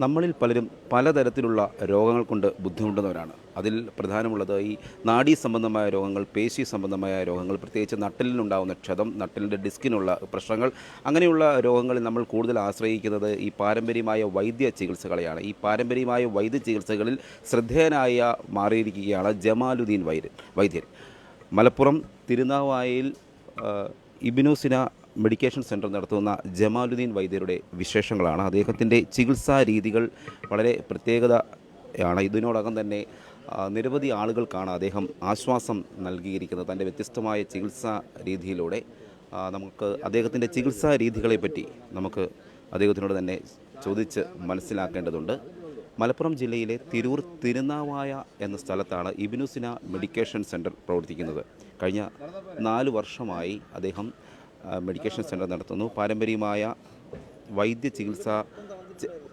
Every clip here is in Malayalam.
നമ്മളിൽ പലരും പലതരത്തിലുള്ള രോഗങ്ങൾ കൊണ്ട് ബുദ്ധിമുട്ടുന്നവരാണ്. അതിൽ പ്രധാനമുള്ളത് ഈ നാഡീ സംബന്ധമായ രോഗങ്ങൾ പേശി സംബന്ധമായ രോഗങ്ങൾ പ്രത്യേകിച്ച് നട്ടലിനുണ്ടാകുന്ന ക്ഷതം നട്ടലിന്റെ ഡിസ്കിനുള്ള പ്രശ്നങ്ങൾ അങ്ങനെയുള്ള രോഗങ്ങളിൽ നമ്മൾ കൂടുതൽ ആശ്രയിക്കുന്നത് ഈ പാരമ്പര്യമായ വൈദ്യ ചികിത്സകളെയാണ്. ഈ പാരമ്പര്യമായ വൈദ്യ ചികിത്സകളിൽ ശ്രദ്ധേയനായ മാറിയിരിക്കുകയാണ് ജമാലുദ്ദീൻ വൈദ്യൻ. വൈദ്യൻ. മലപ്പുറം തിരുനാവായയിൽ ഇബിനൂസിന മെഡിക്കേഷൻ സെന്റർ നടത്തുന്ന ജമാലുദ്ദീൻ വൈദ്യരുടെ വിശേഷങ്ങളാണ്. അദ്ദേഹത്തിന്റെ ചികിത്സാ രീതികൾ വളരെ പ്രത്യേകതയാണ്. ഇതിനോടകം തന്നെ നിരവധി ആളുകൾക്കാണ് അദ്ദേഹം ആശ്വാസം നൽകിയിരിക്കുന്നത്. തന്റെ വ്യത്യസ്തമായ ചികിത്സാ രീതിയിലൂടെ നമുക്ക് അദ്ദേഹത്തിന്റെ ചികിത്സാ രീതികളെപ്പറ്റി നമുക്ക് അദ്ദേഹത്തിനോട് തന്നെ ചോദിച്ച് മനസ്സിലാക്കേണ്ടതുണ്ട്. മലപ്പുറം ജില്ലയിലെ തിരൂർ തിരുനാവായ എന്ന സ്ഥലത്താണ് ഇബിനുസിന മെഡിക്കേഷൻ സെന്റർ പ്രവർത്തിക്കുന്നത്. കഴിഞ്ഞ നാല് വർഷമായി അദ്ദേഹം മെഡിക്കേഷൻ സെന്റർ നടത്തുന്നു. പാരമ്പര്യമായ വൈദ്യ ചികിത്സ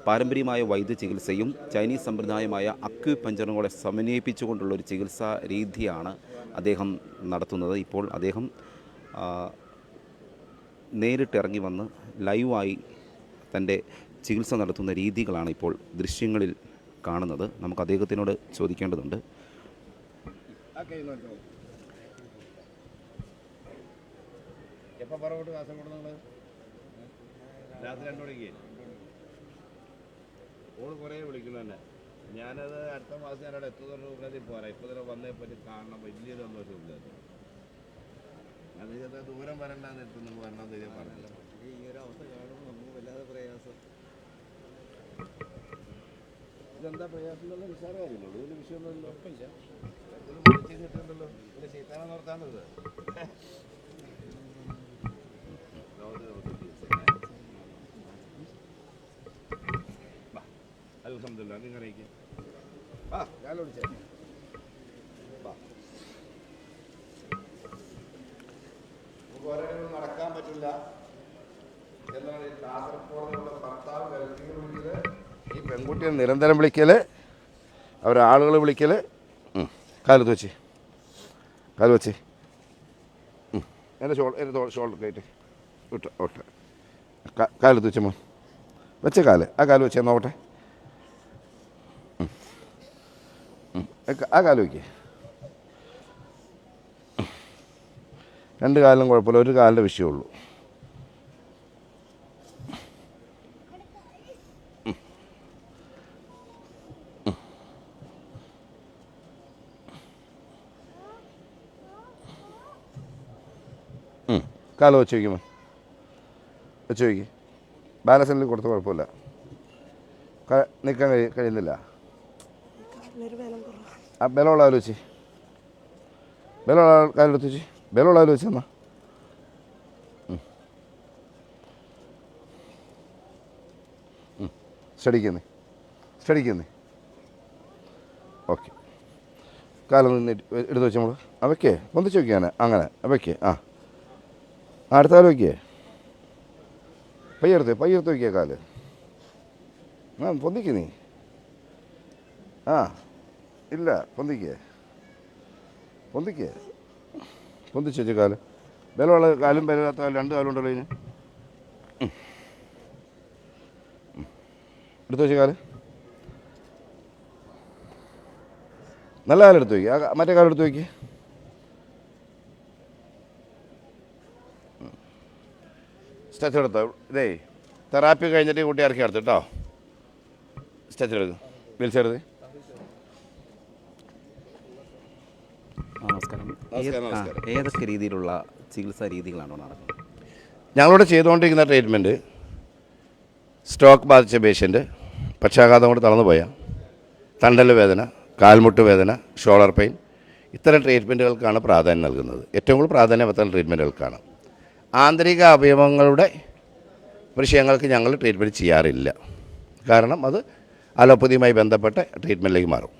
പാരമ്പര്യമായ വൈദ്യ ചികിത്സയും ചൈനീസ് സമ്പ്രദായമായ അക്യുപഞ്ചറും കൂടെ സമന്വയിപ്പിച്ചുകൊണ്ടുള്ള ഒരു ചികിത്സാ രീതിയാണ് അദ്ദേഹം നടത്തുന്നത്. ഇപ്പോൾ അദ്ദേഹം നേരിട്ട് നേരിട്ടിറങ്ങി വന്ന് ലൈവായി തന്റെ ചികിത്സ നടത്തുന്ന രീതികളാണ് ഇപ്പോൾ ദൃശ്യങ്ങളിൽ കാണുന്നത്. നമുക്ക് അദ്ദേഹത്തിനോട് ചോദിക്കേണ്ടതുണ്ട്. എപ്പോൾ പുറകോട്ട് കാസർഗോഡ് നിങ്ങൾ രാത്രി രണ്ടു മണിക്ക്. ഓൾ കുറേ വിളിക്കുന്നു തന്നെ ഞാനത് അടുത്ത മാസം ഞാൻ അവിടെ എത്തുന്ന പോരാ. ഇപ്പോൾ തന്നെ വന്നേ പറ്റി കാണണം. വലിയ സന്തോഷമില്ല അത് ചെറുതാ ദൂരം വരണ്ടെന്ന് എടുത്ത് നിങ്ങൾ വരണമെന്ന് ഞാൻ പറഞ്ഞില്ല. ഈ ഒരു അവസ്ഥ കാണുമ്പോൾ നമുക്ക് വല്ലാതെ പ്രയാസം. ഇതെന്താ പ്രയാസം എന്നുള്ള നിസ്സാര കാര്യമല്ലോ ഇതിൽ വിഷയമൊന്നുമില്ല ഉറപ്പില്ല കിട്ടുന്നുണ്ടല്ലോ. പിന്നെ സീതാനം നടത്താണ്ടത് അൽഹംദുലില്ലാ നിങ്ങൾ ആ ഞാൻ വിളിച്ചേ. ഒരാളും നടക്കാൻ പറ്റില്ല. എന്നാണ് ഈ കാസർഗോഡുള്ള ഭർത്താവ് വിളിക്കൽ? ഈ പെൺകുട്ടിയെ നിരന്തരം വിളിക്കൽ അവരാളുകൾ വിളിക്കൽ. കാലത്ത് വെച്ച്. കാൽ വെച്ച്. എന്റെ ഷോൾ എന്റെ ഷോൾഡർ കയറ്റി വിട്ട ഓട്ടെ കാലത്ത് വെച്ച് മോൻ. വെച്ച കാൽ. ആ കാൽ വെച്ചേ നോക്കട്ടെ. ഉം. ആ- ആ കാൽ വയ്ക്കേ രണ്ട് കാലിലും കുഴപ്പമില്ല. ഒരു കാലിന്റെ വിഷയമുള്ളൂ. കാൽ വെച്ച് വയ്ക്കുമ്പോൾ വെച്ച് വയ്ക്ക് ബാലൻസിൽ കൊടുത്ത കുഴപ്പമില്ല. നിൽക്കാൻ കഴി കഴിയുന്നില്ല. ആ ബലമുള്ള വെച്ച്. ബലമുള്ള കാലെടുത്ത് വെച്ച്. ബലമുള്ള വെച്ച് എന്നാ സ്റ്റഡിക്കുന്നേ സ്റ്റഡിക്കുന്നേ ഓക്കെ. കാലം നിന്ന് എടുത്ത് വെച്ച് നമ്മൾ അവയ്ക്കേ പൊന്തിച്ച് അങ്ങനെ. ആ ആ. അടുത്ത കാലം വയ്ക്കേ പയ്യെടുത്ത് പയ്യെടുത്ത് വെക്കേ കാൽ. ആ പൊന്തിക്കുന്നേ ആ. ഇല്ല പൊന്തിക്കേ. പൊന്തിക്കേ. പൊന്തിച്ച് വെച്ച് കാൽ? ബലമുള്ള കാലും ബലമില്ലാത്ത കാലും രണ്ട് കാലും ഉണ്ടല്ലോ ഇതിന്. എടുത്തു. എടുത്ത് വെച്ച് കാൽ നല്ല കാലെടുത്ത് വയ്ക്കുക മറ്റേ കാലം എടുത്തു വയ്ക്കുക സ്ട്രെച്ചർ എടുത്തോ? ഇതേ തെറാപ്പി കഴിഞ്ഞിട്ട് കുട്ടി ഇറക്കി എടുത്തു കേട്ടോ. സ്ട്രെച്ചർ എടുക്കും. വീൽചെയർ എടുത്ത് ആ, നമസ്കാരം ഏത്- നമസ്കാരം, ആ, നമസ്കാരം. ഏതൊക്കെ രീതിയിലുള്ള ചികിത്സാ രീതികളാണോ നടക്കുന്നത്? ഞങ്ങളിവിടെ ചെയ്തുകൊണ്ടിരിക്കുന്ന ട്രീറ്റ്മെന്റ് സ്ട്രോക്ക് ബാധിച്ച പേഷ്യന്റ് പക്ഷാഘാതം കൊണ്ട് തളർന്നു പോയ തണ്ടൽ വേദന കാൽമുട്ട് വേദന ഷോളർ പെയിൻ ഇത്തരം ട്രീറ്റ്മെന്റുകൾക്കാണ് പ്രാധാന്യം നൽകുന്നത്. ഏറ്റവും കൂടുതൽ പ്രാധാന്യം അത്തരം ട്രീറ്റ്മെന്റുകൾക്കാണ് ആന്തരിക അവയവങ്ങളുടെ വിഷയങ്ങൾക്ക് ഞങ്ങൾ ട്രീറ്റ്മെന്റ് ചെയ്യാറില്ല. കാരണം അത് അലോപ്പതിയുമായി ബന്ധപ്പെട്ട ട്രീറ്റ്മെന്റിലേക്ക് മാറും.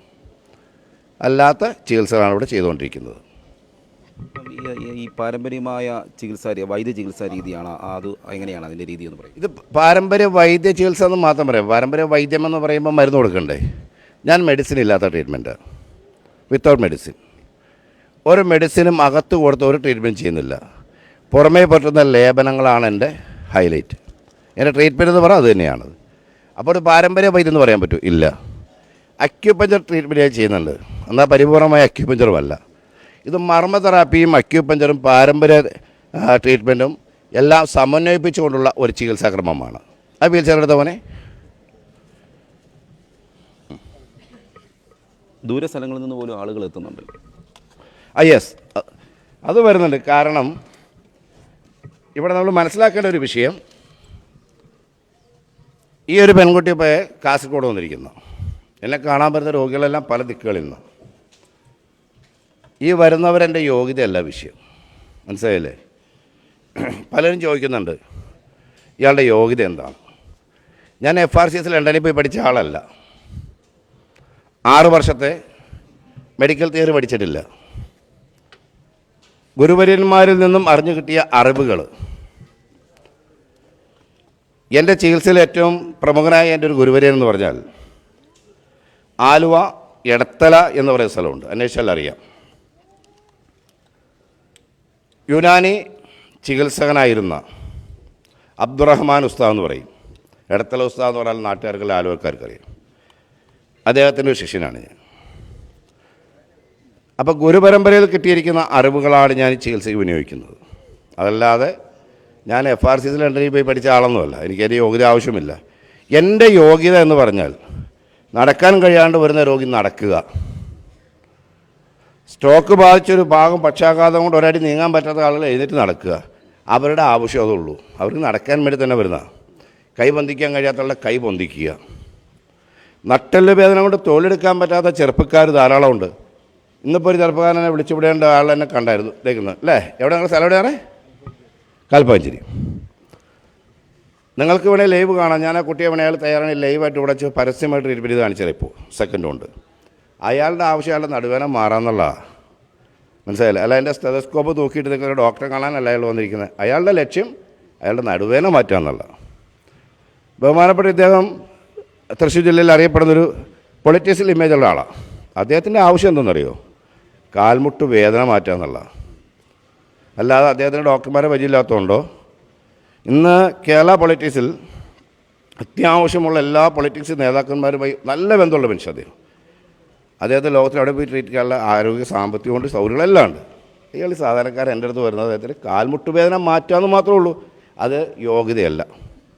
അല്ലാത്ത ചികിത്സകളാണ് ഇവിടെ ചെയ്തുകൊണ്ടിരിക്കുന്നത്. ഈ- പാരമ്പര്യമായ ചികിത്സാ വൈദ്യ ചികിത്സാ രീതിയാണ് അത് എങ്ങനെയാണ് അതിന്റെ രീതി എന്ന് പറയും ഇത് പാരമ്പര്യ വൈദ്യ ചികിത്സ എന്ന് മാത്രം പറയാം. പാരമ്പര്യ വൈദ്യം എന്ന് പറയുമ്പോൾ മരുന്ന് കൊടുക്കണ്ടേ? ഞാൻ മെഡിസിൻ ഇല്ലാത്ത ട്രീറ്റ്മെന്റ് വിത്തൗട്ട് മെഡിസിൻ ഒരു മെഡിസിനും അകത്ത് കൊടുത്ത് ഒരു ട്രീറ്റ്മെന്റ് ചെയ്യുന്നില്ല. പുറമേ പറ്റുന്ന ലേപനങ്ങളാണ് എന്റെ ഹൈലൈറ്റ് എന്റെ ട്രീറ്റ്മെന്റ് എന്ന് പറഞ്ഞാൽ അത് തന്നെയാണ് അപ്പോൾ ഒരു പാരമ്പര്യ വൈദ്യം എന്ന് പറയാൻ പറ്റൂ? ഇല്ല. അക്യുപഞ്ചർ ട്രീറ്റ്മെന്റ് ചെയ്യുന്നുണ്ട്. എന്നാൽ പരിപൂർണമായ അക്യൂപഞ്ചറുമല്ല ഇത് മർമ്മ തെറാപ്പിയും അക്യൂപഞ്ചറും പാരമ്പര്യ ട്രീറ്റ്മെന്റും എല്ലാം സമന്വയിപ്പിച്ചുകൊണ്ടുള്ള ഒരു ചികിത്സാക്രമമാണ്. ആ വീൽ ചെയർ എടുത്തവനെ ദൂര സ്ഥലങ്ങളിൽ നിന്ന് പോലും ആളുകൾ എത്തുന്നുണ്ട്. ആ യെസ് അത് വരുന്നുണ്ട്. കാരണം ഇവിടെ നമ്മൾ മനസ്സിലാക്കേണ്ട ഒരു വിഷയം ഈ ഒരു പെൺകുട്ടി പോയ കാസർഗോഡ് വന്നിരിക്കുന്നു. എന്നെ കാണാൻ പറ്റുന്ന രോഗികളെല്ലാം പല ദിക്കുകളിൽ നിന്ന്. ഈ വരുന്നവരെന്റെ യോഗ്യതയല്ല വിഷയം. മനസ്സിലായില്ലേ? പലരും ചോദിക്കുന്നുണ്ട് ഇയാളുടെ യോഗ്യത എന്താണ് ഞാൻ എഫ് ആർ സി എസ് ലണ്ടനിൽ പോയി പഠിച്ച ആളല്ല. ആറ് വർഷത്തെ മെഡിക്കൽ തിയറി പഠിച്ചിട്ടില്ല. ഗുരുവര്യന്മാരിൽ നിന്നും അറിഞ്ഞു കിട്ടിയ അറിവുകൾ എന്റെ ചികിത്സയിൽ ഏറ്റവും പ്രമുഖനായ എന്റെ ഒരു ഗുരുവര്യൻ എന്ന് പറഞ്ഞാൽ ആലുവ എടത്തല എന്ന് പറയുന്ന സ്ഥലമുണ്ട്. അന്വേഷിച്ചാൽ അറിയാം. യുനാനി ചികിത്സകനായിരുന്ന അബ്ദുറഹ്മാൻ ഉസ്താദ് എന്ന് പറയും. എടത്തല ഉസ്താദ് എന്ന് പറഞ്ഞാൽ നാട്ടുകാർക്ക് ആലുവക്കാർക്ക് അറിയാം അദ്ദേഹത്തിന്റെ ഒരു ശിഷ്യനാണ് ഞാൻ. അപ്പോൾ ഗുരുപരമ്പരയിൽ കിട്ടിയിരിക്കുന്ന അറിവുകളാണ് ഞാൻ ചികിത്സയ്ക്ക് വിനിയോഗിക്കുന്നത്. അതല്ലാതെ ഞാൻ എഫ് ആർ സി സി ലണ്ടനിൽ പോയി പഠിച്ച ആളൊന്നുമല്ല. എനിക്ക് എന്റെ യോഗ്യത ആവശ്യമില്ല. എന്റെ യോഗ്യത എന്ന് പറഞ്ഞാൽ നടക്കാൻ കഴിയാണ്ട് വരുന്ന രോഗി നടക്കുക. സ്ട്രോക്ക് ബാധിച്ചൊരു ഭാഗം പക്ഷാഘാതം കൊണ്ട് ഒരടി നീങ്ങാൻ പറ്റാത്ത ആളുകൾ എഴുന്നേറ്റ് നടക്കുക. അവരുടെ ആവശ്യം അതുള്ളൂ. അവർക്ക് നടക്കാൻ വേണ്ടി തന്നെ വരുന്ന. കൈ പൊന്തിക്കാൻ കഴിയാത്തവരുടെ കൈ പൊന്തിക്കുക. നട്ടെല്ല് വേദന കൊണ്ട് തൊഴിലെടുക്കാൻ പറ്റാത്ത ചെറുപ്പക്കാർ ധാരാളമുണ്ട് ഇന്നിപ്പോൾ ഒരു ചെറുപ്പക്കാരനെ വിളിച്ചുവിടേണ്ട ആൾ തന്നെ കണ്ടായിരുന്നു. ഇതേക്കുന്നത് അല്ലേ? എവിടെ നിങ്ങളുടെ സ്ഥലം എവിടെയാണ്? കാൽപ്പാഞ്ചേരി. നിങ്ങൾക്ക് വേണേൽ ലൈവ് കാണാം. ഞാൻ ആ കുട്ടിയെ വേണേൽ തയ്യാറാണ് ലൈവായിട്ട് ഇവിടെ പരസ്യമായിട്ട് ഇരുപത് കാണിച്ചാൽ ഇപ്പോൾ സെക്കൻഡ് കൊണ്ട്. അയാളുടെ ആവശ്യം അയാളുടെ നടുവേദന മാറാന്നുള്ള മനസ്സിലായില്ല? അല്ല അതിന്റെ സ്റ്റെതസ്കോപ്പ് തൂക്കിയിട്ട് നിങ്ങൾ ഡോക്ടറെ കാണാനല്ല അയാൾ വന്നിരിക്കുന്നത് അയാളുടെ ലക്ഷ്യം അയാളുടെ നടുവേദന മാറ്റുക എന്നുള്ള ബഹുമാനപ്പെട്ട ഇദ്ദേഹം തൃശ്ശൂർ ജില്ലയിൽ അറിയപ്പെടുന്നൊരു ഇമേജ് ഉള്ള ആളാണ് അദ്ദേഹത്തിന്റെ ആവശ്യം എന്തെന്നറിയോ? കാൽമുട്ട് വേദന മാറ്റുക എന്നുള്ള അല്ലാതെ അദ്ദേഹത്തിന് ഡോക്ടർമാരെ വരില്ലാത്തതുകൊണ്ടോ ഇന്ന് കേരള പൊളിറ്റിക്സിൽ അത്യാവശ്യമുള്ള എല്ലാ പൊളിറ്റിക്സ് നേതാക്കന്മാരുമായി നല്ല ബന്ധമുള്ള മനുഷ്യ അദ്ദേഹം. അദ്ദേഹത്തെ ലോകത്തിൽ അവിടെ പോയി ട്രീറ്റ് ചെയ്യാനുള്ള ആരോഗ്യ സാമ്പത്തിക കൊണ്ട് സൗകര്യങ്ങളെല്ലാം ഉണ്ട്. ഇയാൾ സാധാരണക്കാരൻ എന്റെ അടുത്ത് വരുന്നത് അദ്ദേഹത്തിന് കാൽമുട്ട് വേദന മാറ്റാമെന്ന് മാത്രമേ ഉള്ളൂ. അത് യോഗ്യതയല്ല.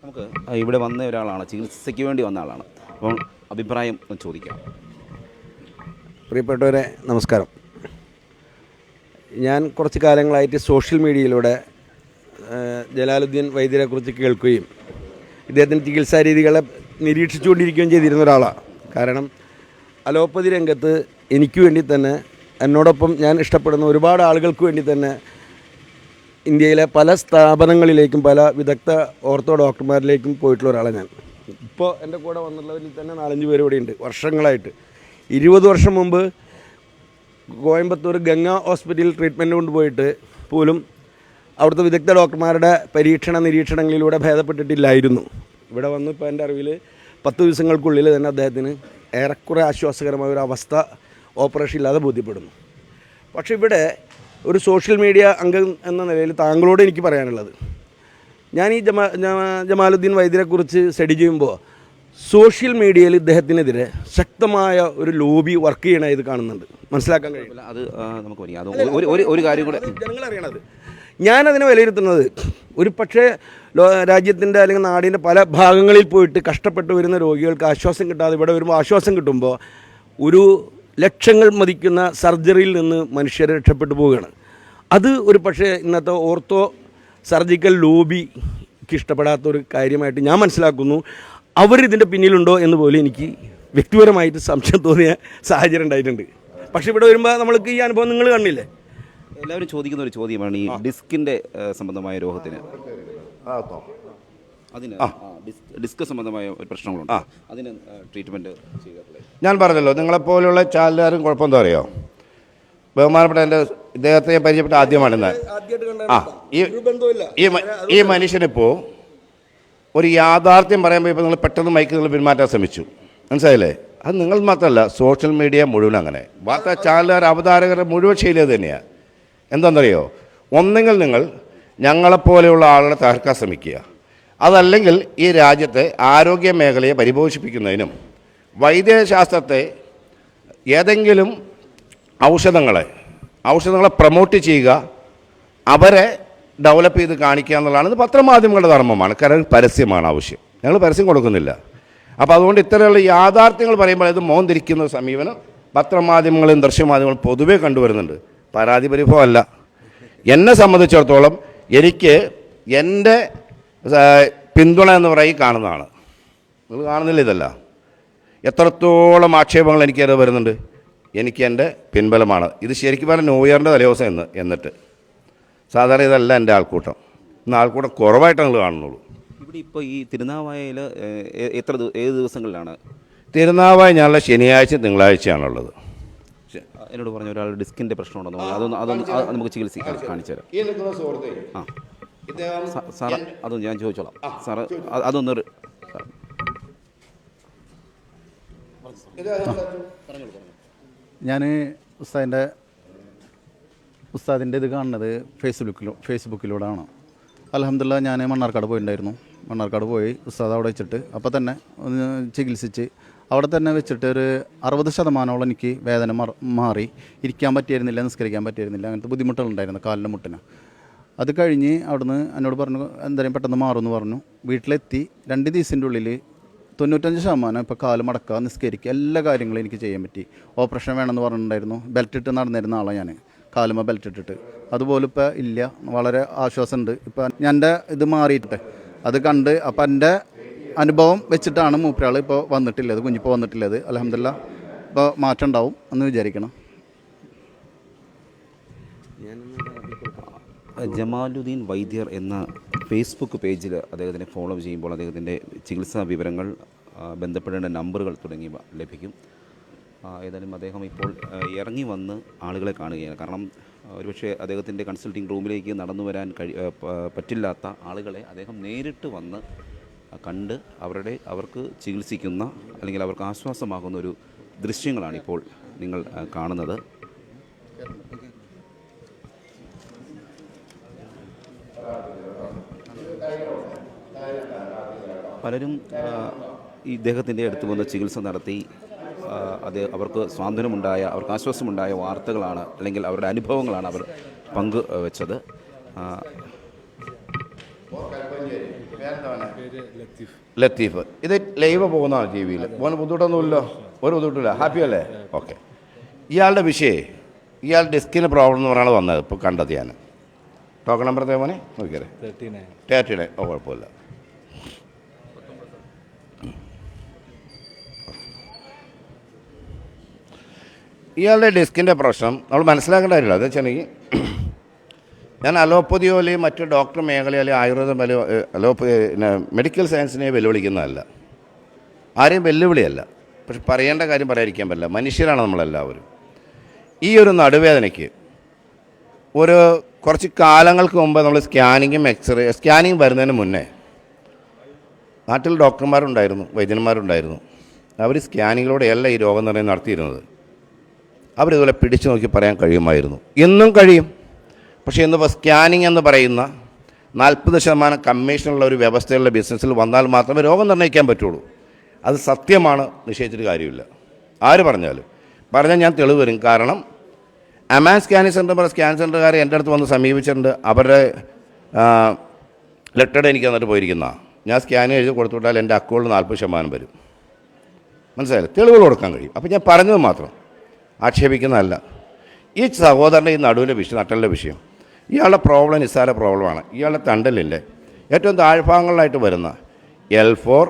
നമുക്ക് ഇവിടെ വന്ന ഒരാളാണ് ചികിത്സയ്ക്ക് വേണ്ടി വന്ന ആളാണ്. അപ്പം അഭിപ്രായം ഒന്ന് ചോദിക്കാം. പ്രിയപ്പെട്ടവരെ നമസ്കാരം. ഞാൻ കുറച്ച് കാലങ്ങളായിട്ട് സോഷ്യൽ മീഡിയയിലൂടെ ജലാലുദ്ദീൻ ജലാലുദ്ദീൻ വൈദ്യരെക്കുറിച്ച് കേൾക്കുകയും ഇദ്ദേഹത്തിന്റെ ചികിത്സാ രീതികളെ നിരീക്ഷിച്ചുകൊണ്ടിരിക്കുകയും ചെയ്തിരുന്ന ഒരാളാണ് കാരണം അലോപ്പതി രംഗത്ത് എനിക്ക് വേണ്ടി തന്നെ എന്നോടൊപ്പം ഞാൻ ഇഷ്ടപ്പെടുന്ന ഒരുപാട് ആളുകൾക്ക് വേണ്ടി തന്നെ ഇന്ത്യയിലെ പല സ്ഥാപനങ്ങളിലേക്കും പല വിദഗ്ധ ഓർത്തോ ഡോക്ടർമാരിലേക്കും പോയിട്ടുള്ള ഒരാളാണ് ഞാൻ. ഇപ്പോൾ എന്റെ കൂടെ വന്നുള്ളവരിൽ തന്നെ നാലഞ്ച് പേര് ഇവിടെ ഉണ്ട് വർഷങ്ങളായിട്ട്. ഇരുപത് വർഷം മുമ്പ് കോയമ്പത്തൂർ ഗംഗ ഹോസ്പിറ്റലിൽ ട്രീറ്റ്മെന്റ് കൊണ്ടുപോയിട്ട് പോലും അവിടുത്തെ വിദഗ്ധ ഡോക്ടർമാരുടെ പരീക്ഷണ നിരീക്ഷണങ്ങളിലൂടെ ഭേദപ്പെട്ടിട്ടില്ലായിരുന്നു. ഇവിടെ വന്ന് ഇപ്പോൾ എന്റെ അറിവിൽ പത്ത് ദിവസങ്ങൾക്കുള്ളിൽ തന്നെ അദ്ദേഹത്തിന് ഏറെക്കുറെ ആശ്വാസകരമായ ഒരു അവസ്ഥ ഓപ്പറേഷൻ ഇല്ലാതെ ബോധ്യപ്പെടുന്നു. പക്ഷേ ഇവിടെ ഒരു സോഷ്യൽ മീഡിയ അംഗം എന്ന നിലയിൽ താങ്കളോട് എനിക്ക് പറയാനുള്ളത്. ഞാൻ ഈ ജമാ ജമാ- ജമാലുദ്ദീൻ വൈദ്യരെക്കുറിച്ച് സ്റ്റഡി ചെയ്യുമ്പോൾ സോഷ്യൽ മീഡിയയിൽ ഇദ്ദേഹത്തിനെതിരെ ശക്തമായ ഒരു ലോബി വർക്ക് ചെയ്യണ ഇത് കാണുന്നുണ്ട്. മനസ്സിലാക്കാൻ കഴിയില്ല അത് നമുക്ക് ഒരു ഒരു കാര്യം കൂടെ ജനങ്ങൾ അറിയണത് ഞാനതിനെ വിലയിരുത്തുന്നത് ഒരു പക്ഷേ രാജ്യത്തിന്റെ അല്ലെങ്കിൽ നാടിന്റെ പല ഭാഗങ്ങളിൽ പോയിട്ട് കഷ്ടപ്പെട്ട് വരുന്ന രോഗികൾക്ക് ആശ്വാസം കിട്ടാതെ ഇവിടെ വരുമ്പോൾ ആശ്വാസം കിട്ടുമ്പോൾ ഒരു ലക്ഷങ്ങൾ മതിക്കുന്ന സർജറിയിൽ നിന്ന് മനുഷ്യർ രക്ഷപ്പെട്ടു പോവുകയാണ്. അത് ഒരു പക്ഷേ ഇന്നത്തെ ഓർത്തോ സർജിക്കൽ ലോബിക്ക് ഇഷ്ടപ്പെടാത്ത ഒരു കാര്യമായിട്ട് ഞാൻ മനസ്സിലാക്കുന്നു. അവരിതിന്റെ പിന്നിലുണ്ടോ എന്ന് പോലും എനിക്ക് വ്യക്തിപരമായിട്ട് സംശയം തോന്നിയ സാഹചര്യം ഉണ്ടായിട്ടുണ്ട്. പക്ഷേ ഇവിടെ വരുമ്പോൾ നമ്മൾക്ക് ഈ അനുഭവം നിങ്ങൾ കണ്ടില്ലേ? എല്ലാവരും ചോദിക്കുന്ന ഒരു ചോദ്യമാണ് ഈ ഡിസ്കിന്റെ സംബന്ധമായ രോഗത്തിന് അതിന് ഡിസ്ക് സംബന്ധമായ ഒരു പ്രശ്നങ്ങളുണ്ട്. അതിന് ട്രീറ്റ്മെന്റ് ഞാൻ പറഞ്ഞല്ലോ നിങ്ങളെപ്പോലുള്ള ചാനലുകാരും കുഴപ്പമെന്താ അറിയോ? ബഹുമാനപ്പെട്ട എന്റെ ഇദ്ദേഹത്തെ ഞാൻ പരിചയപ്പെട്ട ആദ്യമാണ് ഇന്ന് ആ ഈ ഈ മനുഷ്യനിപ്പോൾ ഒരു യാഥാർത്ഥ്യം പറയാൻ പോയപ്പോൾ നിങ്ങൾ പെട്ടെന്ന് മൈക്ക് നിങ്ങൾ പിന്മാറ്റാൻ ശ്രമിച്ചു. മനസ്സിലായില്ലേ? അത് നിങ്ങൾ മാത്രമല്ല സോഷ്യൽ മീഡിയ മുഴുവൻ അങ്ങനെ. വാർത്താ ചാനലുകാർ അവതാരകരുടെ മുഴുവൻ ശൈലി അത് തന്നെയാണ് എന്താണെന്നറിയോ? ഒന്നെങ്കിൽ നിങ്ങൾ ഞങ്ങളെപ്പോലെയുള്ള ആളുകളെ തകർക്കാൻ ശ്രമിക്കുക. അതല്ലെങ്കിൽ ഈ രാജ്യത്തെ ആരോഗ്യ മേഖലയെ പരിപോഷിപ്പിക്കുന്നതിനും വൈദ്യശാസ്ത്രത്തെ ഏതെങ്കിലും ഔഷധങ്ങളെ ഔഷധങ്ങളെ പ്രൊമോട്ട് ചെയ്യുക അവരെ ഡെവലപ്പ് ചെയ്ത് കാണിക്കുക എന്നുള്ളതാണ് ഇത് പത്രമാധ്യമങ്ങളുടെ ധർമ്മമാണ്. കാരണം പരസ്യമാണ് ആവശ്യം. ഞങ്ങൾ പരസ്യം കൊടുക്കുന്നില്ല. അപ്പോൾ അതുകൊണ്ട് ഇത്തരമുള്ള യാഥാർത്ഥ്യങ്ങൾ പറയുമ്പോൾ ഇത് മോൻ തിരിക്കുന്ന സമീപനം പത്രമാധ്യമങ്ങളും ദൃശ്യമാധ്യമങ്ങളും പൊതുവേ കണ്ടുവരുന്നുണ്ട്. പരാതി പരിഭവമല്ല എന്നെ സംബന്ധിച്ചിടത്തോളം എനിക്ക് എന്റെ പിന്തുണ എന്ന് പറയും കാണുന്നതാണ്. നിങ്ങൾ കാണുന്നില്ല ഇതല്ല? എത്രത്തോളം ആക്ഷേപങ്ങൾ എനിക്കത് വരുന്നുണ്ട്. എനിക്ക് എന്റെ പിൻബലമാണ്. ഇത് ശരിക്കും പറഞ്ഞാൽ ന്യൂ ഇയറിന്റെ തലേദിവസം എന്ന് എന്നിട്ട്. സാധാരണ ഇതല്ല എന്റെ ആൾക്കൂട്ടം. ഇന്ന് ആൾക്കൂട്ടം കുറവായിട്ട് നിങ്ങൾ കാണുന്നുള്ളൂ. ഇവിടെ ഇപ്പോൾ ഈ തിരുനാവായയിൽ എത്ര ഏത് ദിവസങ്ങളിലാണ്? തിരുനാവായ ഞാനുള്ള ശനിയാഴ്ച തിങ്കളാഴ്ചയാണുള്ളത്. എന്നോട് പറഞ്ഞ ഒരാൾ ഡിസ്കിന്റെ പ്രശ്നമുണ്ടെന്ന് പറഞ്ഞു. അതൊന്ന് അതൊന്ന് നമുക്ക് ചികിത്സിക്കാൻ കാണിച്ചു തരാം. ഈ നിൽക്കുന്ന സുഹൃത്തെ ആ. ഇദ്ദേഹം സാ- സാറ് അതൊന്ന് ഞാൻ ചോദിച്ചോളാം. സാറ് അത് അതൊന്ന്. ഞാൻ ഉസ്താദിന്റെ ഉസ്താദിന്റെ ഇത് കാണുന്നത് ഫേസ്ബുക്കിലോ ഫേസ്ബുക്കിലൂടെയാണ്. അലഹമില്ല ഞാൻ മണ്ണാർക്കാട് പോയിട്ടുണ്ടായിരുന്നു. മണ്ണാർക്കാട് പോയി ഉസ്താദ് അവിടെ വെച്ചിട്ട് അപ്പോൾ തന്നെ ഒന്ന് ചികിത്സിച്ച് അവിടെ തന്നെ വെച്ചിട്ട് ഒരു അറുപത് ശതമാനമോളം എനിക്ക് വേദന മാറി. ഇരിക്കാൻ പറ്റിയിരുന്നില്ല നിസ്കരിക്കാൻ പറ്റിയിരുന്നില്ല. അങ്ങനത്തെ ബുദ്ധിമുട്ടുകളുണ്ടായിരുന്നു കാലിന്റെ മുട്ടിന്. അത് കഴിഞ്ഞ് അവിടുന്ന് എന്നോട് പറഞ്ഞു എന്തായാലും പെട്ടെന്ന് മാറുമെന്ന് പറഞ്ഞു. വീട്ടിലെത്തി. രണ്ട് ദിവസത്തിന്റെ ഉള്ളിൽ തൊണ്ണൂറ്റഞ്ച് ശതമാനം ഇപ്പോൾ കാൽ മടക്കുക നിസ്കരിക്കുക എല്ലാ കാര്യങ്ങളും എനിക്ക് ചെയ്യാൻ പറ്റി. ഓപ്പറേഷൻ വേണമെന്ന് പറഞ്ഞിട്ടുണ്ടായിരുന്നു. ബെൽറ്റ് ഇട്ട് നടന്നിരുന്ന ആളാണ് ഞാൻ കാലുമ്പോൾ ബെൽറ്റ് ഇട്ടിട്ട്. അതുപോലെ ഇപ്പോൾ ഇല്ല. വളരെ ആശ്വാസമുണ്ട്. ഇപ്പം ഞാൻ എന്റെ ഇത് മാറിയിട്ട്. അത് കണ്ട് അപ്പം എന്റെ അനുഭവം വെച്ചിട്ടാണ് മൂപ്പരാൾ ഇപ്പോൾ വന്നിട്ടില്ലത് കുഞ്ഞിപ്പോൾ വന്നിട്ടില്ലത്. അലഹമില്ല ഇപ്പോൾ മാറ്റം ഉണ്ടാവും എന്ന് വിചാരിക്കണം. ജമാലുദ്ദീൻ വൈദ്യർ എന്ന ഫേസ്ബുക്ക് പേജിൽ അദ്ദേഹത്തിനെ ഫോളോ ചെയ്യുമ്പോൾ അദ്ദേഹത്തിന്റെ ചികിത്സാ വിവരങ്ങൾ ബന്ധപ്പെടേണ്ട നമ്പറുകൾ തുടങ്ങിയവ ലഭിക്കും. ഏതായാലും അദ്ദേഹം ഇപ്പോൾ ഇറങ്ങി വന്ന് ആളുകളെ കാണുകയാണ്. കാരണം ഒരുപക്ഷെ അദ്ദേഹത്തിന്റെ കൺസൾട്ടിംഗ് റൂമിലേക്ക് നടന്നു വരാൻ കഴി പറ്റില്ലാത്ത ആളുകളെ അദ്ദേഹം നേരിട്ട് വന്ന് കണ്ട് അവരുടെ അവർക്ക് ചികിത്സിക്കുന്ന അല്ലെങ്കിൽ അവർക്ക് ആശ്വാസമാകുന്ന ഒരു ദൃശ്യങ്ങളാണ് ഇപ്പോൾ നിങ്ങൾ കാണുന്നത്. പലരും ഈ ഇദ്ദേഹത്തിന്റെ അടുത്ത് വന്ന് ചികിത്സ നടത്തി അത് അവർക്ക് സ്വാതന്ത്ര്യമുണ്ടായ അവർക്ക് ആശ്വാസമുണ്ടായ വാർത്തകളാണ് അല്ലെങ്കിൽ അവരുടെ അനുഭവങ്ങളാണ് അവർ പങ്കുവെച്ചത് ലത്തീഫ്. ഇത് ലൈവ് പോകുന്നതാണ് ടി വിയിൽ. മോന് ബുദ്ധിമുട്ടൊന്നുമില്ലോ. ഒരു ബുദ്ധിമുട്ടില്ല. ഹാപ്പി അല്ലേ? ഓക്കെ ഇയാളുടെ വിഷയേ ഇയാൾ ഡിസ്കിന് പ്രോബ്ലം എന്ന് പറഞ്ഞാൽ വന്നത്. ഇപ്പോൾ കണ്ടത് ഞാൻ. ടോക്കൺ നമ്പർ തേമോനെ മോനെ? നോക്കിയാലേ തേർട്ടി നയൻ ഓ കുഴപ്പമില്ല. ഇയാളുടെ ഡിസ്കിന്റെ പ്രശ്നം നമ്മൾ മനസ്സിലാക്കേണ്ട കാര്യമില്ല. അതെന്ന് വെച്ചിട്ടുണ്ടെങ്കിൽ ഞാൻ അലോപ്പതിയോ അല്ലെങ്കിൽ മറ്റു ഡോക്ടർ മേഖലയോ അല്ലെങ്കിൽ ആയുർവേദം വലിയ അലോപ്പ പിന്നെ മെഡിക്കൽ സയൻസിനെ വെല്ലുവിളിക്കുന്നതല്ല. ആരെയും വെല്ലുവിളിയല്ല. പക്ഷെ പറയേണ്ട കാര്യം പറയാതിരിക്കാൻ പറ്റില്ല. മനുഷ്യരാണ് നമ്മളെല്ലാവരും. ഈ ഒരു നടുവേദനയ്ക്ക് ഒരു കുറച്ച് കാലങ്ങൾക്ക് മുമ്പ് നമ്മൾ സ്കാനിങ്ങും എക്സ്റേ സ്കാനിങ് വരുന്നതിന് മുന്നേ നാട്ടിൽ ഡോക്ടർമാരുണ്ടായിരുന്നു വൈദ്യന്മാരുണ്ടായിരുന്നു. അവർ സ്കാനിങ്ങിലൂടെയല്ല ഈ രോഗം രോഗനിർണയം നടത്തിയിരുന്നത്. അവരിതുപോലെ പിടിച്ചു നോക്കി പറയാൻ കഴിയുമായിരുന്നു. ഇന്നും കഴിയും. പക്ഷേ ഇന്നിപ്പോൾ സ്കാനിങ് എന്ന് പറയുന്ന നാൽപ്പത് ശതമാനം കമ്മീഷനുള്ള ഒരു വ്യവസ്ഥയുള്ള ബിസിനസ്സിൽ വന്നാൽ മാത്രമേ രോഗം നിർണയിക്കാൻ പറ്റുള്ളൂ. അത് സത്യമാണ് നിഷേധിച്ചിട്ട് കാര്യമില്ല. ആര് പറഞ്ഞാലും. പറഞ്ഞാൽ ഞാൻ തെളിവ് വരും കാരണം അമാൻ സ്കാനിങ് സെന്റർ പറഞ്ഞ സ്കാൻ സെന്ററുകാർ എന്റെ അടുത്ത് വന്ന് സമീപിച്ചിട്ടുണ്ട്. അവരുടെ ലെറ്റർ എനിക്ക് തന്നിട്ട് പോയിരിക്കുന്ന ഞാൻ സ്കാൻ എഴുതി കൊടുത്തുവിട്ടാൽ എന്റെ അക്കൗണ്ടിൽ നാൽപ്പത് ശതമാനം വരും. മനസ്സിലായില്ലേ? തെളിവുകൾ കൊടുക്കാൻ കഴിയും. അപ്പോൾ ഞാൻ പറഞ്ഞത് മാത്രം. ആക്ഷേപിക്കുന്നതല്ല. ഈ സഹോദരന്റെ ഈ നടുവിന്റെ വിഷയം നട്ടലിന്റെ വിഷയം. ഇയാളുടെ പ്രോബ്ലം നിസ്സാര പ്രോബ്ലമാണ് ഇയാളുടെ തണ്ടലില്ലേ? ഏറ്റവും താഴ്ഭാഗങ്ങളിലായിട്ട് വരുന്ന L four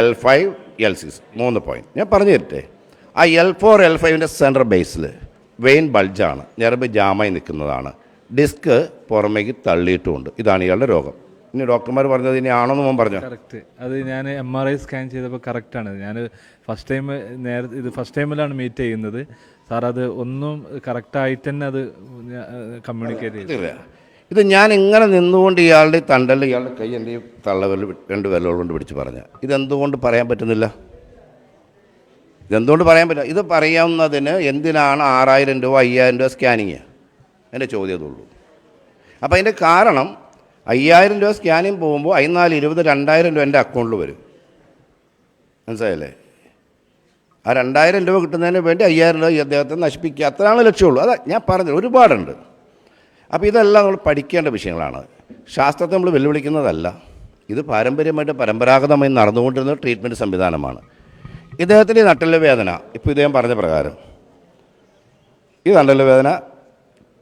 L five L six മൂന്ന് പോയിന്റ് ഞാൻ പറഞ്ഞു തരട്ടെ. ആ എൽ ഫോർ എൽ ഫൈവിന്റെ സെന്റർ ബേസിൽ വെയിൻ ബൾജാണ് ഞരമ്പ് ജാമായി നിൽക്കുന്നതാണ്. ഡിസ്ക് പുറമേക്ക് തള്ളിയിട്ടുമുണ്ട്. ഇതാണ് ഇയാളുടെ രോഗം. ഇനി ഡോക്ടർമാർ പറഞ്ഞത് ഇനി ആണോന്ന് മോൻ പറഞ്ഞു? കറക്റ്റ് അത് ഞാൻ എം ആർ ഐ സ്കാൻ ചെയ്തപ്പോൾ കറക്റ്റാണ് ഞാൻ ഫസ്റ്റ് ടൈം നേരത്തെ ഇത് ഫസ്റ്റ് ടൈമിലാണ് മീറ്റ് ചെയ്യുന്നത്. സാർ അത് ഒന്നും കറക്റ്റായിട്ട് തന്നെ അത് കമ്മ്യൂണിക്കേറ്റ് ചെയ്തില്ല ഇത് ഞാൻ ഇങ്ങനെ നിന്നുകൊണ്ട് ഇയാളുടെ തണ്ടൽ ഇയാളുടെ കൈ എന്റെ വി- രണ്ട് വിരലുകൾ കൊണ്ട് പിടിച്ച് പറഞ്ഞ. ഇതെന്തുകൊണ്ട് പറയാൻ പറ്റുന്നില്ല? ഇതെന്തുകൊണ്ട് പറയാൻ പറ്റില്ല? ഇത് പറയാവുന്നതിന് എന്തിനാണ് ആറായിരം രൂപ അയ്യായിരം രൂപ സ്കാനിങ് എന്റെ ചോദ്യം ഉള്ളൂ. അപ്പോൾ അതിന്റെ കാരണം അയ്യായിരം രൂപ സ്കാനിങ് പോകുമ്പോൾ അതിനാല് ഇരുപത് രണ്ടായിരം രൂപ എന്റെ അക്കൗണ്ടിൽ വരും. മനസ്സിലായില്ലേ? ആ രണ്ടായിരം രൂപ കിട്ടുന്നതിന് വേണ്ടി അയ്യായിരം രൂപ ഈ അദ്ദേഹത്തെ നശിപ്പിക്കുക. അത്രയാണ് ലക്ഷ്യമുള്ളൂ അതാ ഞാൻ പറഞ്ഞത് ഒരുപാടുണ്ട്. അപ്പോൾ ഇതെല്ലാം നമ്മൾ പഠിക്കേണ്ട വിഷയങ്ങളാണ്. ശാസ്ത്രത്തെ നമ്മൾ വെല്ലുവിളിക്കുന്നതല്ല. ഇത് പാരമ്പര്യമായിട്ട് പരമ്പരാഗതമായി നടന്നുകൊണ്ടിരുന്ന ട്രീറ്റ്മെന്റ് സംവിധാനമാണ്. ഇദ്ദേഹത്തിന്റെ നട്ടൽ വേദന ഇപ്പോൾ ഇദ്ദേഹം പറഞ്ഞ പ്രകാരം. ഈ നട്ടൽ വേദന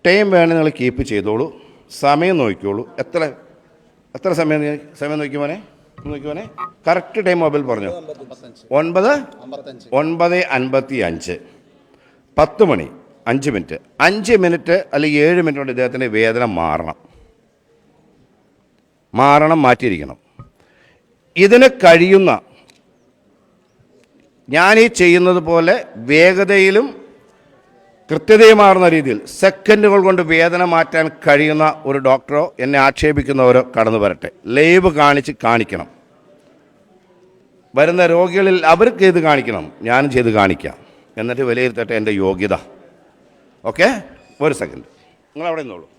ടൈം വേണേൽ നിങ്ങൾ കീപ്പ് ചെയ്തോളൂ. സമയം നോക്കിക്കോളൂ. എത്ര എത്ര സമയം സമയം സമയം നോക്കിയോനെ നോക്കിയോനെ കറക്റ്റ് ടൈം മൊബൈൽ പറഞ്ഞു. ഒൻപത്? ഒൻപത് അൻപത്തി അഞ്ച് പത്ത് മണി അഞ്ച് മിനിറ്റ്. അഞ്ച് മിനിറ്റ് അല്ലെങ്കിൽ ഏഴ് മിനിറ്റ് കൊണ്ട് ഇദ്ദേഹത്തിന്റെ വേദന മാറണം. മാറണം മാറ്റിയിരിക്കണം. ഇതിന് കഴിയുന്ന ഞാൻ ഈ ചെയ്യുന്നത് പോലെ വേഗതയിലും കൃത്യതയുമാർന്ന രീതിയിൽ സെക്കൻഡുകൾ കൊണ്ട് വേദന മാറ്റാൻ കഴിയുന്ന ഒരു ഡോക്ടറോ എന്നെ ആക്ഷേപിക്കുന്നവരോ കടന്നു വരട്ടെ. ലൈവ് കാണിച്ച് കാണിക്കണം. വരുന്ന രോഗികളിൽ അവർക്ക് ഇത് കാണിക്കണം. ഞാനും ചെയ്ത് കാണിക്കാം. എന്നിട്ട് വിലയിരുത്തട്ടെ എന്റെ യോഗ്യത. ഓക്കെ? ഒരു സെക്കൻഡ് നിങ്ങൾ അവിടെ നിന്നോളൂ.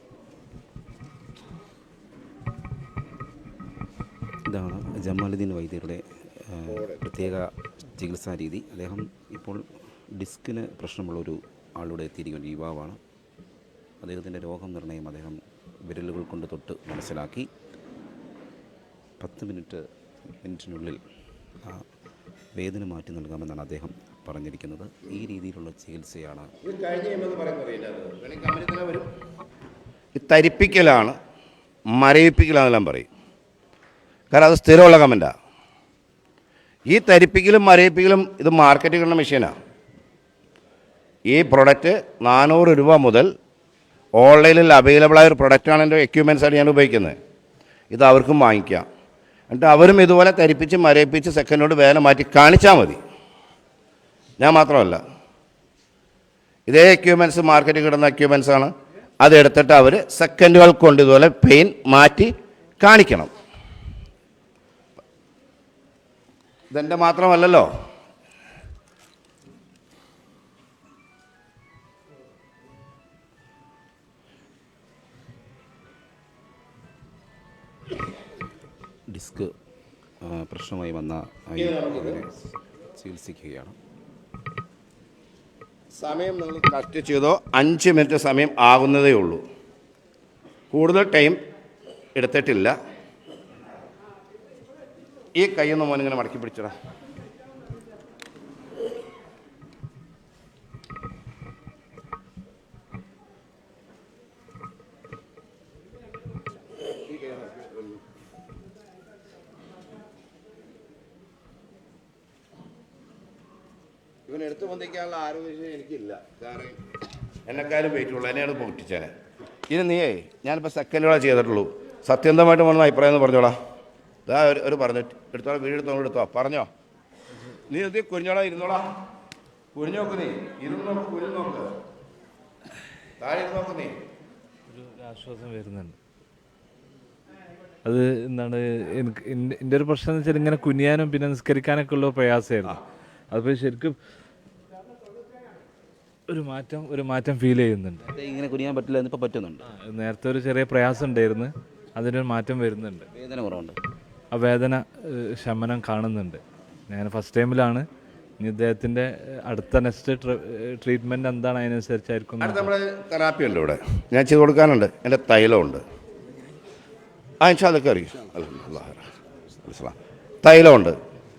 ഇതാണ് ജമാലുദ്ദീൻ വൈദ്യരുടെ പ്രത്യേക ചികിത്സാ രീതി. അദ്ദേഹം ഇപ്പോൾ ഡിസ്കിന് പ്രശ്നമുള്ള ആളുടെ എത്തിയിരിക്കുന്ന യുവാവാണ്. അദ്ദേഹത്തിന്റെ രോഗം നിർണയം അദ്ദേഹം വിരലുകൾ കൊണ്ട് തൊട്ട് മനസ്സിലാക്കി. പത്ത് മിനിറ്റ് മിനിറ്റിനുള്ളിൽ ആ വേദന മാറ്റി നൽകാമെന്നാണ് അദ്ദേഹം പറഞ്ഞിരിക്കുന്നത്. ഈ രീതിയിലുള്ള ചികിത്സയാണ് തരിപ്പിക്കലാണ് മരയിപ്പിക്കലാണെല്ലാം പറയും. കാരണം അത് സ്ഥിരമുള്ള കമന്റാണ് ഈ തരിപ്പിക്കലും മരയിപ്പിക്കലും ഇത് മാർക്കറ്റിൽ കിട്ടുന്ന മെഷീനാണ് ഈ പ്രൊഡക്റ്റ് നാനൂറ് രൂപ മുതൽ ഓൺലൈനിൽ അവൈലബിൾ ആയ ഒരു പ്രൊഡക്റ്റാണ് എന്റെ എക്യുപ്മെൻസാണ് ഞാൻ ഉപയോഗിക്കുന്നത്. ഇത് അവർക്കും വാങ്ങിക്കാം. എന്നിട്ട് അവരും ഇതുപോലെ തരിപ്പിച്ച് മരയിപ്പിച്ച് സെക്കൻഡോട് വേദന മാറ്റി കാണിച്ചാൽ മതി. ഞാൻ മാത്രമല്ല. ഇതേ എക്യുപ്മെന്റ്സ് മാർക്കറ്റിൽ കിടന്ന എക്യുപ്മെന്റ്സ് ആണ്. അതെടുത്തിട്ട് അവർ സെക്കൻഡുകൾ കൊണ്ട് ഇതുപോലെ പെയിൻ മാറ്റി കാണിക്കണം. ഇതെന്റെ മാത്രമല്ലല്ലോ. പ്രശ്നമായി വന്ന അതിനെ ചികിത്സിക്കുകയാണ്. സമയം നിങ്ങൾ കറക്റ്റ് ചെയ്തോ? അഞ്ച് മിനിറ്റ് സമയം ആകുന്നതേ ഉള്ളൂ. കൂടുതൽ ടൈം എടുത്തിട്ടില്ല. ഈ കൈയൊന്ന് മോനിങ്ങനെ മടക്കി പിടിച്ചടാ. ആരോഗ്യം എനിക്കില്ല. കാരണം എന്നെക്കാരും വെയിറ്റ് ഉള്ളൂ. എന്നെയാണ് പൊട്ടിച്ചേനെ. ഇനി നീയേ ഞാനിപ്പോൾ സെക്കൻഡോടെ ചെയ്തിട്ടുള്ളൂ. സത്യന്തമായിട്ട് വേണം അഭിപ്രായം എന്ന് പറഞ്ഞോളാം ഇതാ ഒരു ഒരു പറഞ്ഞു. എടുത്തോളാം വീട് എടുത്തോളം എടുത്തോ. പറഞ്ഞോ. നീ എത്തി കുരിഞ്ഞോളാം ഇരുന്നോളാം. കുരിഞ്ഞു നോക്ക് നീ. ഇരുന്ന് നോക്ക് കുരിഞ്ഞു നോക്ക്. താഴെ ഇരുന്ന് നോക്ക് നീ. ഒരു ആശ്വാസം വരുന്നുണ്ട്. അത് എന്താണ് എനിക്ക് എന്റെ എന്റെ ഒരു പ്രശ്നം എന്ന് വെച്ചാൽ ഇങ്ങനെ കുനിയാനും പിന്നെ നിസ്കരിക്കാനൊക്കെ ഉള്ള പ്രയാസമായിരുന്നു. അതിപ്പോൾ ശരിക്കും ഒരു മാറ്റം ഒരു മാറ്റം ഫീൽ ചെയ്യുന്നുണ്ട്. ഇങ്ങനെ കുനിയാൻ പറ്റില്ല എന്നിപ്പോൾ പറ്റുന്നുണ്ട്. നേരത്തെ ഒരു ചെറിയ പ്രയാസം ഉണ്ടായിരുന്നു. അതിനൊരു മാറ്റം വരുന്നുണ്ട്. വേദന കുറവുണ്ട്. ആ വേദന ശമനം കാണുന്നുണ്ട്. ഞാൻ ഫസ്റ്റ് ടൈമിലാണ് ഇനി ഇദ്ദേഹത്തിന്റെ അടുത്ത നെക്സ്റ്റ് ട്രീറ്റ്മെന്റ് എന്താണ് അതിനനുസരിച്ചായിരിക്കും അടുത്ത നമ്മുടെ തെറാപ്പി ഉണ്ട് ഇവിടെ? ഞാൻ ചെയ്ത് കൊടുക്കാനുണ്ട്. എന്റെ തൈലമുണ്ട്. ആ ഇൻഷാ അതൊക്കെ അറിയും. തൈലമുണ്ട്.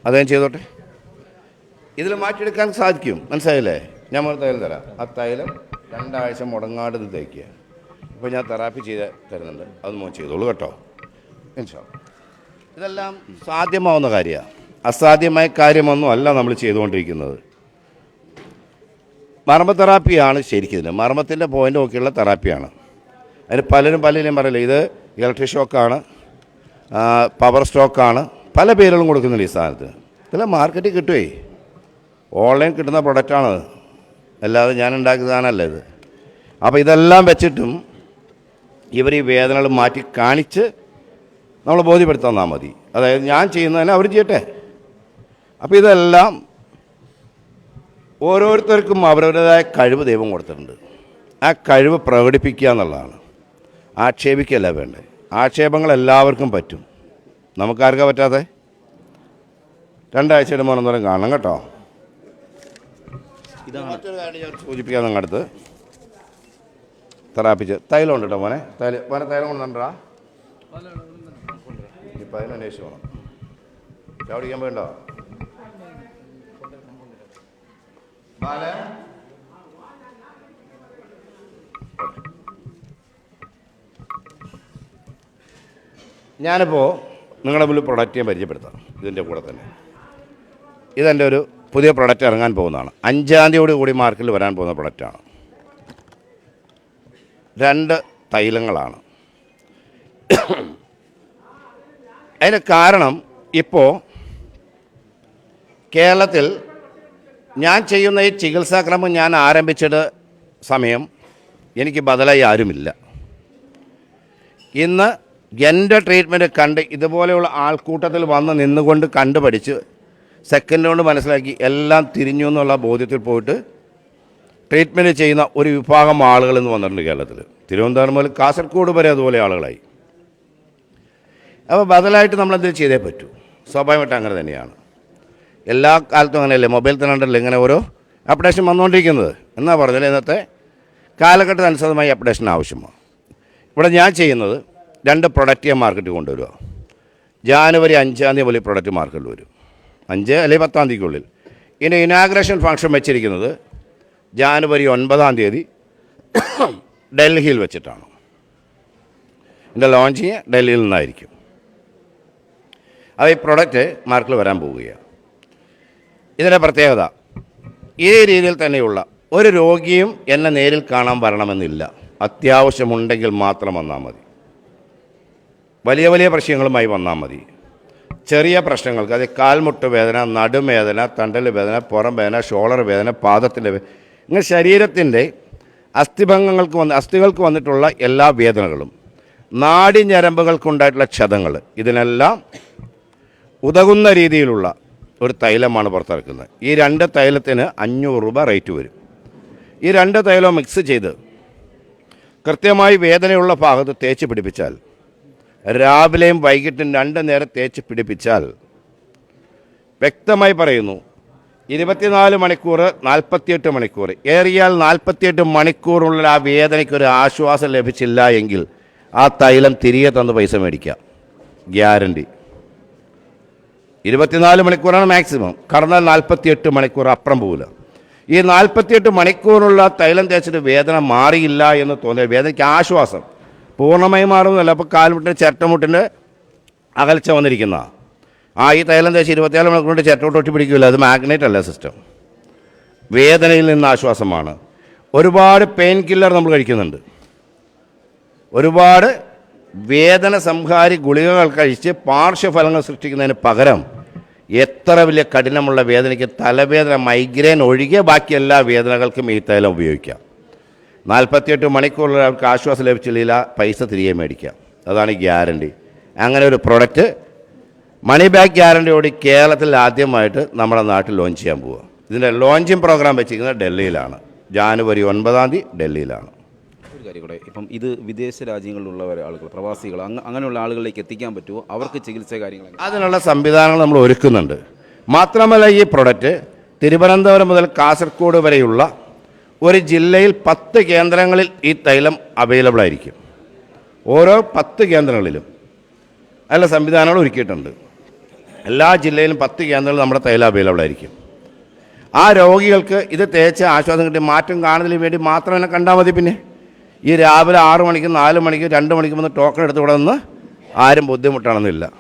അത് ഞാൻ ചെയ്തോട്ടെ? ഇതിൽ മാറ്റിയെടുക്കാൻ സാധിക്കും. മനസ്സിലായില്ലേ? ഞാൻ ഒരു തൈലം തരാം. ആ തൈലം രണ്ടാഴ്ച മുടങ്ങാണ്ട് ഇത് തേക്കുക ഇപ്പോൾ ഞാൻ തെറാപ്പി ചെയ്ത് തരുന്നുണ്ട്. അത് മോൻ ചെയ്തോളൂ കേട്ടോ. ഇൻഷാ. ഇതെല്ലാം സാധ്യമാവുന്ന കാര്യമാണ് അസാധ്യമായ കാര്യമൊന്നും അല്ല നമ്മൾ ചെയ്തുകൊണ്ടിരിക്കുന്നത്. മർമ്മ തെറാപ്പിയാണ് ശരിക്കും ഇതിന്. മർമ്മത്തിന്റെ പോയിന്റ് നോക്കിയുള്ള തെറാപ്പിയാണ്. അതിന് പലരും പലരും പറയില്ല ഇത് ഇലക്ട്രിക് ഷോക്കാണ് പവർ സ്റ്റോക്കാണ് പല പേരുകളും കൊടുക്കുന്നുണ്ട് ഈ സാധനത്തിന്. ഇതെല്ലാം മാർക്കറ്റിൽ കിട്ടുവേ. ഓൺലൈൻ കിട്ടുന്ന പ്രൊഡക്റ്റാണ് അല്ലാതെ ഞാൻ ഉണ്ടാക്കിയ ഇത്. അപ്പോൾ ഇതെല്ലാം വെച്ചിട്ടും ഇവർ ഈ വേദനകൾ മാറ്റി കാണിച്ച് നമ്മൾ ബോധ്യപ്പെടുത്തി തന്നാൽ മതി. അതായത് ഞാൻ ചെയ്യുന്നതിനെ അവർ ചെയ്യട്ടെ. അപ്പോൾ ഇതെല്ലാം ഓരോരുത്തർക്കും അവരവരുടേതായ കഴിവ് ദൈവം കൊടുത്തിട്ടുണ്ട്. ആ കഴിവ് പ്രകടിപ്പിക്കുക എന്നുള്ളതാണ്. ആക്ഷേപിക്കുകയല്ല വേണ്ടത്. ആക്ഷേപങ്ങൾ എല്ലാവർക്കും പറ്റും. നമുക്കാർക്കാ പറ്റാതെ രണ്ടാഴ്ചയുടെ മൂന്നെന്നോരം കാണണം കേട്ടോ. മറ്റൊരു കാര്യം ഞാൻ തൈലം ഉണ്ട് കേട്ടോ മോനെ. തൈലം. മോനെ തൈലം കൊണ്ടുണ്ടാ ഇപ്പം അതിന് അന്വേഷിച്ച് പോകണം കുടിക്കാൻ പോയിണ്ടോ? ബാലേ? ഞാനിപ്പോൾ നിങ്ങളുടെ മുന്നിൽ പ്രൊഡക്റ്റ് ഞാൻ പരിചയപ്പെടുത്താം. ഇതിന്റെ കൂടെ തന്നെ. ഇതെന്റെ ഒരു പുതിയ പ്രൊഡക്റ്റ് ഇറങ്ങാൻ പോകുന്നതാണ്. അഞ്ചാം തീയതി കൂടി മാർക്കറ്റിൽ വരാൻ പോകുന്ന പ്രൊഡക്റ്റാണ് രണ്ട് തൈലങ്ങളാണ്. അതിന് കാരണം ഇപ്പോൾ കേരളത്തിൽ ഞാൻ ചെയ്യുന്ന ഈ ചികിത്സാക്രമം ഞാൻ ആരംഭിച്ചിട്ട് സമയം എനിക്ക് ബദലായി ആരുമില്ല. ഇന്ന് എന്റെ ട്രീറ്റ്മെന്റ് കണ്ട് ഇതുപോലെയുള്ള ആൾക്കൂട്ടത്തിൽ വന്ന് നിന്നുകൊണ്ട് കണ്ടുപഠിച്ച് സെക്കൻഡ് കൊണ്ട് മനസ്സിലാക്കി എല്ലാം തിരിഞ്ഞു എന്നുള്ള ബോധ്യത്തിൽ പോയിട്ട് ട്രീറ്റ്മെന്റ് ചെയ്യുന്ന ഒരു വിഭാഗം ആളുകൾ എന്ന് വന്നിട്ടുണ്ട് കേരളത്തിൽ തിരുവനന്തപുരം മുതൽ കാസർഗോഡ് വരെ അതുപോലെ ആളുകളായി. അപ്പോൾ ബദലായിട്ട് നമ്മളെന്തെങ്കിലും ചെയ്തേ പറ്റൂ. സ്വാഭാവികമായിട്ട് അങ്ങനെ തന്നെയാണ്. എല്ലാ കാലത്തും അങ്ങനെയല്ലേ? മൊബൈൽ തന്നെ ഉണ്ടല്ലോ ഇങ്ങനെ ഓരോ അപ്ഡേഷൻ വന്നുകൊണ്ടിരിക്കുന്നത് എന്നാ പറഞ്ഞാൽ ഇന്നത്തെ കാലഘട്ടത്തിനനുസൃതമായി അപ്ഡേഷൻ ആവശ്യമാണ്. ഇവിടെ ഞാൻ ചെയ്യുന്നത് രണ്ട് പ്രൊഡക്റ്റ് ഞാൻ മാർക്കറ്റിൽ കൊണ്ടുവരിക ജാനുവരി അഞ്ചാം തീയതി പോലെ പ്രൊഡക്റ്റ് മാർക്കറ്റിൽ വരും. അഞ്ച് അല്ലെങ്കിൽ പത്താം തീയതിക്കുള്ളിൽ. ഇനി ഇനാഗ്രേഷൻ ഫംഗ്ഷൻ വെച്ചിരിക്കുന്നത് ജാനുവരി ഒൻപതാം തീയതി ഡൽഹിയിൽ വെച്ചിട്ടാണ്. ഇതിന്റെ ലോഞ്ചിങ് ഡൽഹിയിൽ നിന്നായിരിക്കും. അത് ഈ പ്രൊഡക്റ്റ് മാർക്കറ്റിൽ വരാൻ പോവുകയാണ്. ഇതിന്റെ പ്രത്യേകത ഈ രീതിയിൽ തന്നെയുള്ള ഒരു രോഗിയും എന്നെ നേരിൽ കാണാൻ വരണമെന്നില്ല. അത്യാവശ്യമുണ്ടെങ്കിൽ മാത്രം വന്നാൽ മതി. വലിയ വലിയ പ്രശ്നങ്ങളുമായി വന്നാൽ മതി. ചെറിയ പ്രശ്നങ്ങൾക്ക് അത് കാൽമുട്ട് വേദന നടുവേദന തണ്ടൽ വേദന പുറം വേദന ഷോളർ വേദന പാദത്തിന്റെ വേദന ഇങ്ങനെ ശരീരത്തിന്റെ അസ്ഥിഭംഗങ്ങൾക്ക് വന്ന് അസ്ഥികൾക്ക് വന്നിട്ടുള്ള എല്ലാ വേദനകളും നാടി ഞരമ്പുകൾക്കുണ്ടായിട്ടുള്ള ക്ഷതങ്ങൾ ഇതിനെല്ലാം ഉതകുന്ന രീതിയിലുള്ള ഒരു തൈലമാണ് പുറത്തിറക്കുന്നത്. ഈ രണ്ട് തൈലത്തിന് അഞ്ഞൂറ് രൂപ റേറ്റ് വരും. ഈ രണ്ട് തൈലം മിക്സ് ചെയ്ത് കൃത്യമായി വേദനയുള്ള ഭാഗത്ത് തേച്ച് പിടിപ്പിച്ചാൽ രാവിലെയും വൈകിട്ടും രണ്ട് നേരം തേച്ച് പിടിപ്പിച്ചാൽ വ്യക്തമായി പറയുന്നു ഇരുപത്തിനാല് മണിക്കൂർ നാൽപ്പത്തിയെട്ട് മണിക്കൂർ ഏറിയാൽ നാൽപ്പത്തിയെട്ട് മണിക്കൂറുള്ള ആ വേദനയ്ക്കൊരു ആശ്വാസം ലഭിച്ചില്ല എങ്കിൽ ആ തൈലം തിരികെ തന്ന് പൈസ മേടിക്കാം ഗ്യാരണ്ടി. ഇരുപത്തിനാല് മണിക്കൂറാണ് മാക്സിമം. കടന്നാൽ നാൽപ്പത്തിയെട്ട് മണിക്കൂർ അപ്പുറം പോവില്ല. ഈ നാൽപ്പത്തിയെട്ട് മണിക്കൂറുള്ള തൈലം തേച്ചിട്ട് വേദന മാറിയില്ല എന്ന് തോന്നിയ വേദനയ്ക്ക് ആശ്വാസം. പൂർണമായി മാറുന്നതല്ല. അപ്പോൾ കാൽമുട്ടിന്റെ ചിരട്ടമുട്ടിന്റെ അകൽച്ച വന്നിരിക്കുന്ന. ആ ഈ തൈലം തേച്ച് ഇരുപത്തിയാൽ മണിക്കൂറിന്റെ ചിരട്ടമുട്ട് ഒട്ടി പിടിക്കില്ല അത് മാഗ്നറ്റ് അല്ല സിസ്റ്റം വേദനയിൽ നിന്ന് ആശ്വാസമാണ്. ഒരുപാട് പെയിൻ കില്ലർ നമ്മൾ കഴിക്കുന്നുണ്ട്. ഒരുപാട് വേദന സംഹാരി ഗുളികകൾ കഴിച്ച് പാർശ്വഫലങ്ങൾ സൃഷ്ടിക്കുന്നതിന് പകരം എത്ര വലിയ കഠിനമുള്ള വേദനയ്ക്ക് തലവേദന മൈഗ്രെയിൻ ഒഴികെ ബാക്കി എല്ലാ വേദനകൾക്കും ഈ തൈലം ഉപയോഗിക്കാം. നാൽപ്പത്തിയെട്ട് മണിക്കൂറിൽ അവർക്ക് ആശ്വാസം ലഭിച്ചില്ല പൈസ തിരികെ മേടിക്കാം. അതാണ് ഗ്യാരണ്ടി. അങ്ങനെ ഒരു പ്രൊഡക്റ്റ് മണി ബാക്ക് ഗ്യാരണ്ടിയോട് കേരളത്തിൽ ആദ്യമായിട്ട് നമ്മുടെ നാട്ടിൽ ലോഞ്ച് ചെയ്യാൻ പോവുക. ഇതിന്റെ ലോഞ്ചിങ് പ്രോഗ്രാം വെച്ചിരിക്കുന്നത് ഡൽഹിയിലാണ്. ജാനുവരി ഒൻപതാം തീയതി ഡൽഹിയിലാണ്. ഒരു കാര്യം കൂടെ ഇപ്പം ഇത് വിദേശ രാജ്യങ്ങളിലുള്ള ആളുകൾ പ്രവാസികൾ അങ്ങ അങ്ങനെയുള്ള ആളുകളിലേക്ക് എത്തിക്കാൻ പറ്റുമോ? അവർക്ക് ചികിത്സ കാര്യങ്ങൾ? അതിനുള്ള സംവിധാനങ്ങൾ നമ്മൾ ഒരുക്കുന്നുണ്ട്. മാത്രമല്ല ഈ പ്രൊഡക്റ്റ് തിരുവനന്തപുരം മുതൽ കാസർഗോഡ് വരെയുള്ള ഒരു ജില്ലയിൽ പത്ത് കേന്ദ്രങ്ങളിൽ ഈ തൈലം അവൈലബിൾ ആയിരിക്കും. ഓരോ പത്ത് കേന്ദ്രങ്ങളിലും. അല്ല സംവിധാനങ്ങൾ ഒരുക്കിയിട്ടുണ്ട്. എല്ലാ ജില്ലയിലും പത്ത് കേന്ദ്രങ്ങളിൽ നമ്മുടെ തൈലം അവൈലബിൾ ആയിരിക്കും. ആ രോഗികൾക്ക് ഇത് തേച്ച് ആശ്വാസം കിട്ടി മാറ്റം കാണുന്നതിന് വേണ്ടി മാത്രം എന്നെ കണ്ടാൽ മതി പിന്നെ. ഈ രാവിലെ ആറു മണിക്കും നാല് മണിക്കും രണ്ട് മണിക്കും വന്ന് ടോക്കൺ എടുത്ത് ഇവിടെ നിന്ന് ആരും ബുദ്ധിമുട്ടാണെന്നില്ല.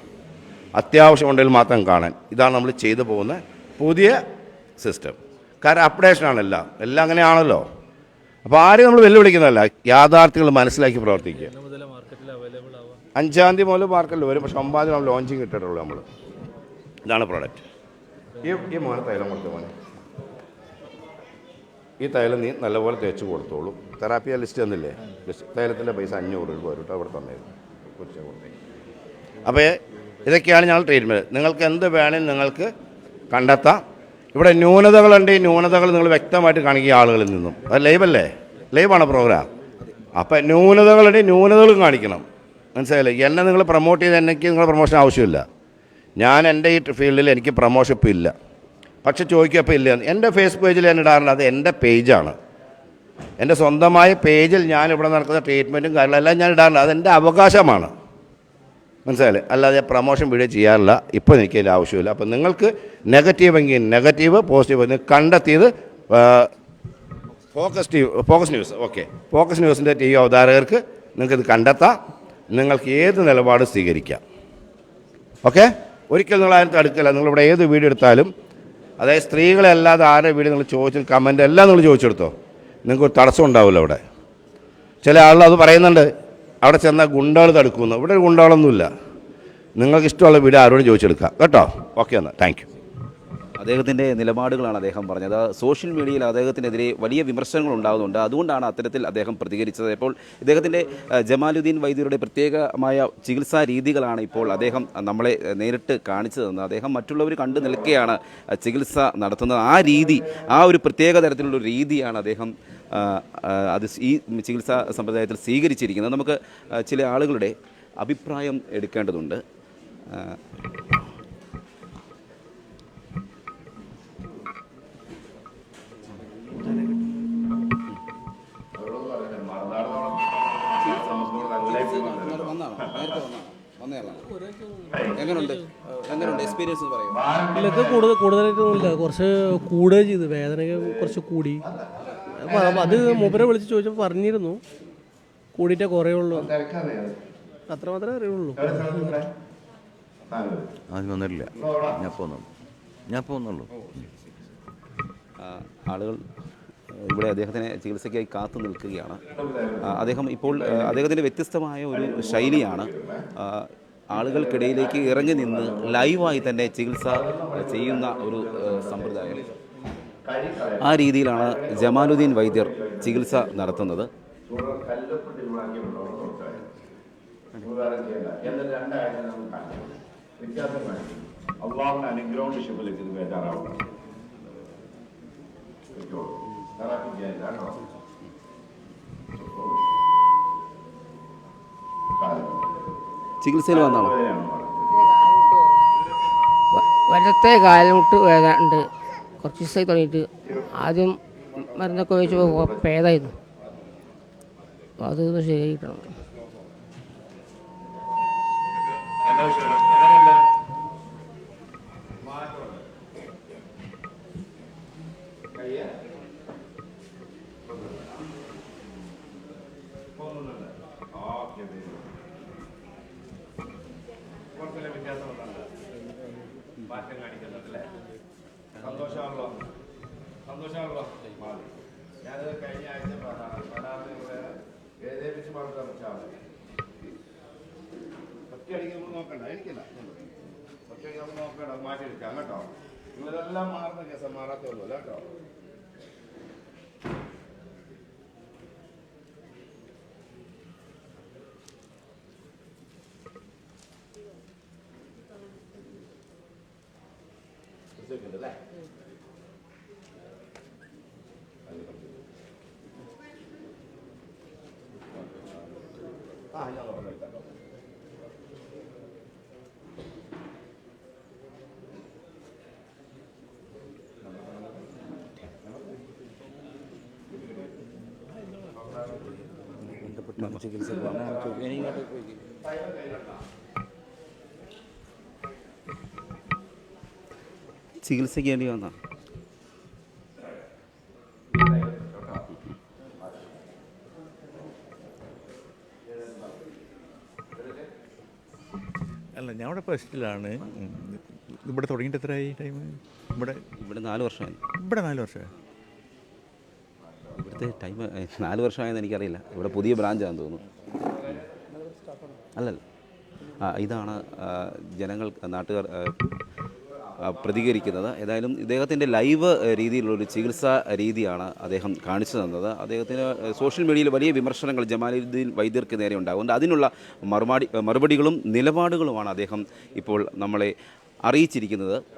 അത്യാവശ്യമുണ്ടെങ്കിൽ മാത്രം കാണാൻ. ഇതാണ് നമ്മൾ ചെയ്തു പോകുന്ന പുതിയ സിസ്റ്റം കാരണം അപ്ഡേഷനാണ് എല്ലാം. എല്ലാം അങ്ങനെയാണല്ലോ. അപ്പോൾ ആരും നമ്മൾ വെല്ലുവിളിക്കുന്നതല്ല. യാഥാർത്ഥ്യങ്ങൾ മനസ്സിലാക്കി പ്രവർത്തിക്കുക. അഞ്ചാം തീയതി മുതൽ മാർക്കറ്റിൽ വരും. പക്ഷെ ഒമ്പതാം തീയതി നമ്മൾ ലോഞ്ചിങ് കിട്ടിയിട്ടുള്ളൂ നമ്മൾ ഇതാണ് പ്രോഡക്റ്റ് ഈ ഈ മോനെ തൈലം കൊടുത്തു മോനെ? ഈ തൈലം നീ നല്ലപോലെ തേച്ച് കൊടുത്തോളൂ. തെറാപ്പിയ ലിസ്റ്റ് തന്നില്ലേ? ലിസ്റ്റ്. തൈലത്തിന്റെ പൈസ അഞ്ഞൂറ് രൂപ വരും കേട്ടോ അവിടെ തന്നേരും. കുറിച്ച് കൊടുത്തേ. അപ്പോൾ ഇതൊക്കെയാണ് ഞങ്ങൾ ട്രീറ്റ്മെന്റ് നിങ്ങൾക്ക് എന്ത് വേണമെങ്കിൽ നിങ്ങൾക്ക് കണ്ടെത്താം. ഇവിടെ ന്യൂനതകളുണ്ട് ഈ ന്യൂനതകൾ നിങ്ങൾ വ്യക്തമായിട്ട് കാണിക്കുക ആളുകളിൽ നിന്നും. അത് ലൈവല്ലേ ലൈവാണ് പ്രോഗ്രാം അപ്പം ന്യൂനതകളുണ്ട് ന്യൂനതകളും കാണിക്കണം. മനസ്സിലായില്ലേ? എന്നെ നിങ്ങൾ പ്രൊമോട്ട് ചെയ്ത് എനിക്ക് നിങ്ങളുടെ പ്രൊമോഷൻ ആവശ്യമില്ല. ഞാൻ എന്റെ ഈ ഫീൽഡിൽ എനിക്ക് പ്രൊമോഷൻ ഇപ്പോൾ ഇല്ല. പക്ഷെ ചോദിക്കുക ഇപ്പോൾ ഇല്ല? എന്റെ ഫേസ്ബുക്ക് പേജിൽ ഞാൻ ഇടാറുണ്ട്. അത് എന്റെ പേജാണ് എന്റെ സ്വന്തമായ പേജിൽ ഞാൻ ഇവിടെ നടക്കുന്ന ട്രീറ്റ്മെന്റും കാര്യങ്ങളെല്ലാം ഞാൻ ഇടാറുണ്ട്. അതെന്റെ അവകാശമാണ്. മനസ്സിലായില്ലേ? അല്ലാതെ പ്രമോഷൻ വീഡിയോ ചെയ്യാറില്ല. ഇപ്പോൾ എനിക്ക് അതിന്റെ ആവശ്യമില്ല. അപ്പം നിങ്ങൾക്ക് നെഗറ്റീവ് എങ്കിൽ നെഗറ്റീവ് പോസിറ്റീവ് എന്ന് കണ്ടെത്തിയത് focus T focus news okay focus ന്യൂസിന്റെ ടി വി അവതാരകർക്ക് നിങ്ങൾക്കിത് കണ്ടെത്താം. നിങ്ങൾക്ക് ഏത് നിലപാട് സ്വീകരിക്കാം. ഓക്കെ ഒരിക്കൽ നിങ്ങൾ അതിനകത്ത് അടുക്കില്ല. നിങ്ങളിവിടെ ഏത് വീഡിയോ എടുത്താലും അതായത് സ്ത്രീകളെ അല്ലാതെ ആരുടെ വീഡിയോ നിങ്ങൾ ചോദിച്ചു കമന്റ് എല്ലാം നിങ്ങൾ ചോദിച്ചെടുത്തോ? നിങ്ങൾക്ക് ഒരു തടസ്സം ഉണ്ടാവില്ല അവിടെ. ചില ആളുകൾ അത് പറയുന്നുണ്ട്. അവിടെ ചെന്നാൽ ഗുണ്ടകൾ തടുക്കുന്നു. ഇവിടെ ഗുണ്ടകളൊന്നുമില്ല. നിങ്ങൾക്ക് ഇഷ്ടമുള്ള വീട് ആരോടും ചോദിച്ചെടുക്കാം. കേട്ടോ? ഓക്കെ എന്നാൽ താങ്ക് യു. അദ്ദേഹത്തിന്റെ നിലപാടുകളാണ് അദ്ദേഹം പറഞ്ഞത്. സോഷ്യൽ മീഡിയയിൽ അദ്ദേഹത്തിനെതിരെ വലിയ വിമർശനങ്ങൾ ഉണ്ടാകുന്നുണ്ട് അതുകൊണ്ടാണ് അത്തരത്തിൽ അദ്ദേഹം പ്രതികരിച്ചത്. ഇപ്പോൾ ഇദ്ദേഹത്തിന്റെ ജമാലുദ്ദീൻ വൈദ്യരുടെ പ്രത്യേകമായ ചികിത്സാ രീതികളാണ് ഇപ്പോൾ അദ്ദേഹം നമ്മളെ നേരിട്ട് കാണിച്ചു തന്നത് അദ്ദേഹം മറ്റുള്ളവർ കണ്ടു നിൽക്കുകയാണ് ചികിത്സ നടത്തുന്നത്. ആ രീതി ആ ഒരു പ്രത്യേക തരത്തിലുള്ള രീതിയാണ് അദ്ദേഹം അത് ഈ ചികിത്സാ സമ്പ്രദായത്തിൽ സ്വീകരിച്ചിരിക്കുന്നത് നമുക്ക് ചില ആളുകളുടെ അഭിപ്രായം എടുക്കേണ്ടതുണ്ട്. എങ്ങനെയുണ്ട് എങ്ങനെയുണ്ട് എക്സ്പീരിയൻസ് പറയും. ഇതിലൊക്കെ കൂടുതൽ കൂടുതലായിട്ടൊന്നുമില്ല. കുറച്ച് കൂടുക ചെയ്തു. വേദനയൊക്കെ കുറച്ച് കൂടി. അപ്പോൾ അത് മൂപ്പരെ വിളിച്ച് ചോദിച്ചപ്പോൾ പറഞ്ഞിരുന്നു. കൂടിയിട്ടേ കുറയുള്ളൂ. അത്ര മാത്രമേ അറിയുള്ളൂ. ആദ്യം വന്നിട്ടില്ല. ഞാൻ പോന്നു ഞാൻ പോന്നുള്ളൂ ആളുകൾ ഇവിടെ അദ്ദേഹത്തിനെ ചികിത്സയ്ക്കായി കാത്തു നിൽക്കുകയാണ്. അദ്ദേഹം ഇപ്പോൾ അദ്ദേഹത്തിന്റെ വ്യത്യസ്തമായ ഒരു ശൈലിയാണ്. ആളുകൾക്കിടയിലേക്ക് ഇറങ്ങി നിന്ന് ലൈവായി തന്നെ ചികിത്സ ചെയ്യുന്ന ഒരു സമ്പ്രദായം. ആ രീതിയിലാണ് ജമാലുദ്ദീൻ വൈദ്യർ ചികിത്സ നടത്തുന്നത്. അള്ളാഹുവിന്റെ അനുഗ്രഹം ബേജാറാവണം ചികിത്സയിൽ വന്നാണോ? വലത്തെ കാലുമുട്ട് വേദന ഉണ്ട്. കുറച്ച് ദിവസമായി തുടങ്ങിയിട്ട് ആദ്യം മരുന്നൊക്കെ ഉപയോഗിച്ചപ്പോൾ ഭേദമായിരുന്നു. അപ്പോൾ അത് ഒന്ന് ശരിയായി കിട്ടണം. സന്തോഷമാണല്ലോ സന്തോഷമാണല്ലോ ഞാനത് കഴിഞ്ഞ ആഴ്ച വേദനിപ്പിച്ച് മാത്രം ഒറ്റയടിക്ക് നമ്മൾ നോക്കണ്ട. എനിക്കില്ല. ഒറ്റയടിക്ക് നമ്മൾ നോക്കണ്ട മാറ്റിയെടുക്കാം കേട്ടോ. നിങ്ങളിതെല്ലാം മാറുന്ന കേസം. മാറാത്തേ ഉള്ളൂ. കേട്ടോ അല്ലേ ചികിത്സയ്ക്ക് വേണ്ടി വന്ന? ഫസ്റ്റിലാണ് ഇവിടെ തുടങ്ങിയിട്ട് എത്രയായി ടൈം ഇവിടെ ഇവിടെ നാല് വർഷമായി. ഇവിടെ നാല് വർഷമായി ഇവിടുത്തെ ടൈം നാല് വർഷമായെന്ന് എനിക്കറിയില്ല. ഇവിടെ പുതിയ ബ്രാഞ്ചാണെന്ന് തോന്നുന്നു. അല്ലല്ല. ആ ഇതാണ് ജനങ്ങൾ നാട്ടുകാർ പ്രതികരിക്കുന്നത്. ഏതായാലും ഇദ്ദേഹത്തിന്റെ ലൈവ് രീതിയിലുള്ളൊരു ചികിത്സാ രീതിയാണ് അദ്ദേഹം കാണിച്ചു തന്നത്. അദ്ദേഹത്തിന് സോഷ്യൽ മീഡിയയിൽ വലിയ വിമർശനങ്ങൾ ജമാലുദ്ദീൻ വൈദ്യർക്ക് നേരെ ഉണ്ടാകുന്നുണ്ട്. അതിനുള്ള മറുപടി മറുപടികളും നിലപാടുകളുമാണ് അദ്ദേഹം ഇപ്പോൾ നമ്മളെ അറിയിച്ചിരിക്കുന്നത്.